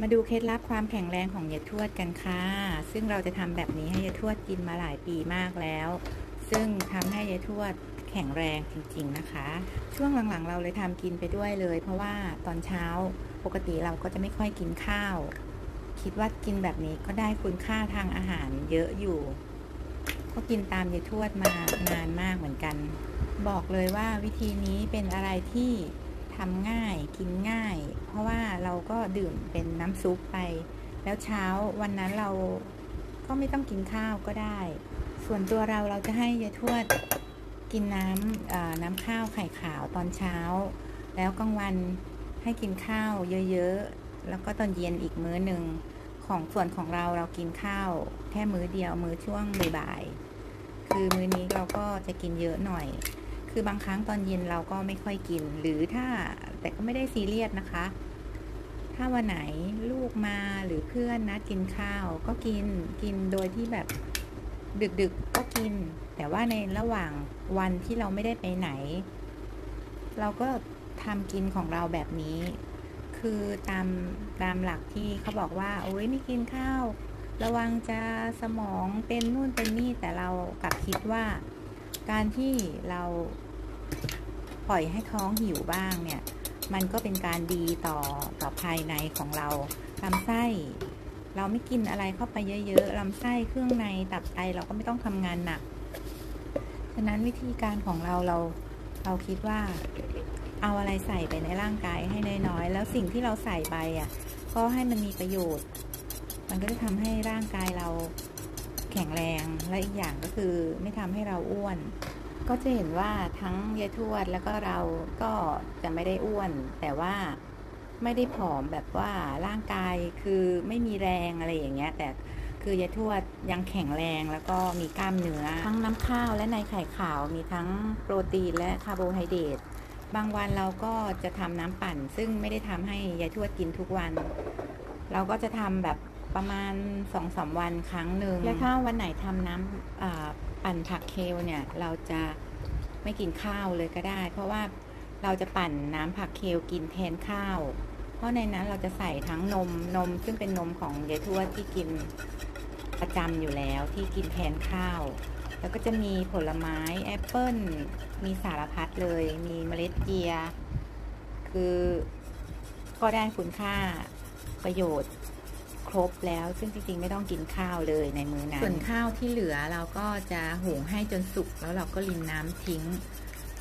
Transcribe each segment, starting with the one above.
มาดูเคล็ดลับความแข็งแรงของยายทวดกันค่ะ ซึ่งเราจะทำแบบนี้ให้ยายทวดกินมาหลายปีมากแล้ว ซึ่งทำให้ยายทวดแข็งแรงจริง ๆ นะคะ ช่วงหลังๆ เราเลยทำกินไปด้วยเลย เพราะว่าตอนเช้าปกติเราก็จะไม่ค่อยกินข้าว คิดว่ากินแบบนี้ก็ได้คุณค่าทางอาหารเยอะอยู่ ก็กินตามยายทวดมานานมากเหมือนกัน บอกเลยว่าวิธีนี้เป็นอะไรที่ ทำง่ายกินง่าย เพราะว่าเราก็ดื่มเป็นน้ำซุปไป แล้วเช้าวันนั้นเราก็ไม่ต้องกินข้าวก็ได้ ส่วนตัวเราเราจะให้ยายทวดกินน้ำน้ำข้าวไข่ขาวตอนเช้า แล้วกลางวันให้กินข้าวเยอะๆ แล้วก็ตอนเย็นอีกมื้อหนึ่งของส่วนของเราเรากินข้าวแค่มื้อเดียวมื้อช่วงบ่ายๆคือมื้อนี้เราก็จะกินเยอะหน่อย คือบางครั้งตอนเย็นเราก็ไม่ค่อยกิน หรือถ้าแต่ก็ไม่ได้ซีเรียสนะคะ ถ้าวันไหนลูกมาหรือเพื่อนนัดกินข้าวก็กินกินโดยที่แบบดึกๆก็กิน แต่ว่าในระหว่างวันที่เราไม่ได้ไปไหน เราก็ทำกินของเราแบบนี้ คือตามตามหลักที่เขาบอกว่าโอ้ยไม่กินข้าว ระวังจะสมองเป็นนู่นเป็นนี่แต่เรากลับคิดว่าการที่เรา ปล่อยให้ท้องหิวบ้างเนี่ย มันก็เป็นการดีต่อต่อภายในของเราลำไส้ เราไม่กินอะไรเข้าไปเยอะๆลำไส้เครื่องในตับไตเราก็ไม่ต้องทำงานหนัก ฉะนั้นวิธีการของเราเราเราคิดว่าเอาอะไรใส่ไปในร่างกายให้น้อยๆ แล้วสิ่งที่เราใส่ไปอะ ก็ให้มันมีประโยชน์ มันก็จะทำให้ร่างกายเราแข็งแรง และอีกอย่างก็คือไม่ทำให้เราอ้วน ก็จะเห็นว่าทั้งยายทวดแล้วก็เราก็จะไม่ได้อ้วน แต่ว่าไม่ได้ผอมแบบว่าร่างกายคือไม่มีแรงอะไรอย่างเงี้ย แต่คือยายทวดยังแข็งแรงแล้วก็มีกล้ามเนื้อ ทั้งน้ำข้าวและในไข่ขาวมีทั้งโปรตีนและคาร์โบไฮเดรตบางวันเราก็จะทำน้ำปั่น ซึ่งไม่ได้ทำให้ยายทวดกินทุกวัน เราก็จะทำแบบ ประมาณสองสามวันครั้งหนึ่งและถ้าวันไหนทำน้ำอ่าปั่นผักเคลเนี่ย เราจะไม่กินข้าวเลยก็ได้ เพราะว่าเราจะปั่นน้ำผักเคลกินแทนข้าว เพราะในนั้นเราจะใส่ทั้งนมนม ซึ่งเป็นนมของยายทวดที่กินประจำอยู่แล้วที่กินแทนข้าว แล้วก็จะมีผลไม้แอปเปิ้ลมีสารพัดเลย มีเมล็ดเจียคือก็ได้คุณค่าประโยชน์ ครบแล้ว ซึ่งจริงๆไม่ต้องกินข้าวเลยในมื้อนั้นส่วนข้าวที่เหลือเราก็จะหุงให้จนสุกแล้วเราก็รินน้ำทิ้ง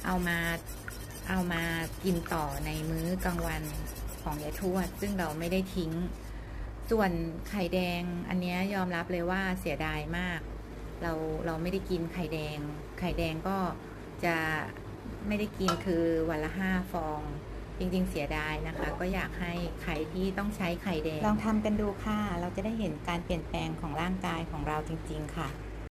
เอามาเอามากินต่อในมื้อกลางวันของยายทวด ซึ่งเราไม่ได้ทิ้ง ส่วนไข่แดงอันนี้ยอมรับเลยว่าเสียดายมาก เราเราไม่ได้กินไข่แดง ไข่แดงก็จะไม่ได้กินคือวันละห้าฟอง จริงๆเสียดายนะคะ ก็อยากให้ใครที่ต้องใช้ไข่แดง ลองทำกันดูค่ะ เราจะได้เห็นการเปลี่ยนแปลงของร่างกายของเราจริง ๆ ค่ะ